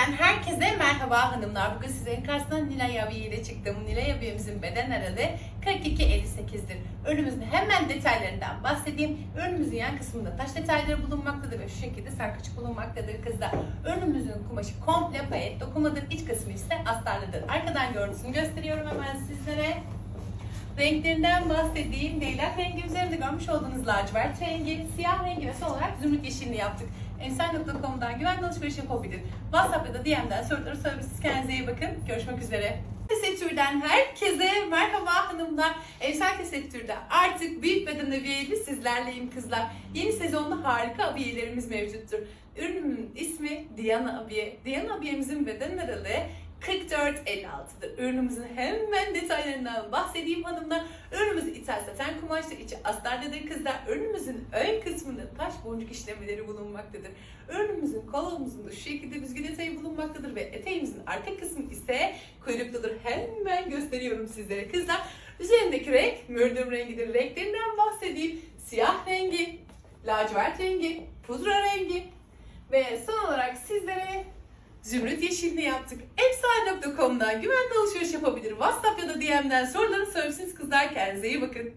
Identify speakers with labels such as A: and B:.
A: Tesettür'den herkese merhaba hanımlar. Bugün sizlerin karşısına Nilay Abiye ile çıktım. Nilay abimizin beden aralığı 42-58'dir. Önümüzün hemen detaylarından bahsedeyim. Önümüzün yan kısmında taş detayları bulunmaktadır ve şu şekilde sarkıç bulunmaktadır kızlar. Önümüzün kumaşı komple payet dokumadır. İç kısmı ise astarlıdır. Arkadan görüntüsünü gösteriyorum hemen sizlere. Renklerinden bahsedeyim. Leylak rengi üzerinde görmüş olduğunuz lacivert rengi, siyah rengi ve son olarak zümrüt yeşilini yaptık. Ensar.com'dan güvenli alışveriş yapabilir. WhatsApp ya da DM'den soruları sorabilirsiniz. Kendinize iyi bakın. Görüşmek üzere. Tesettürden herkese merhaba hanımlar. Emsal Tesettür'de artık büyük beden abiyeli sizlerleyim kızlar. Yeni sezonda harika abiyelerimiz mevcuttur. Ürünümün ismi Diana Abiye. Diana abiyemizin beden aralığı 44-56'dır. Ürünümüzün hemen detaylarından bahsedeyim hanımlar. Ürünümüz ithal saten kumaştır. içi astarlıdır kızlar. Ürünümüzün ön kısmında taş boncuk işlemeleri bulunmaktadır. Ürünümüzün kolumuzun şu şekilde büzgü detayı bulunmaktadır ve eteğimizin arka kısmı ise kuyrukludur. Hemen gösteriyorum sizlere kızlar. Üzerindeki renk mürdüm rengidir. Renklerinden bahsedeyim. Siyah rengi, lacivert rengi, pudra rengi ve son olarak sizlere Zümrüt yeşilini yaptık. Emsal.com'dan güvenli alışveriş yapabilir. WhatsApp ya da DM'den sorularını sorabilirsiniz kızlar. Kendinize iyi bakın.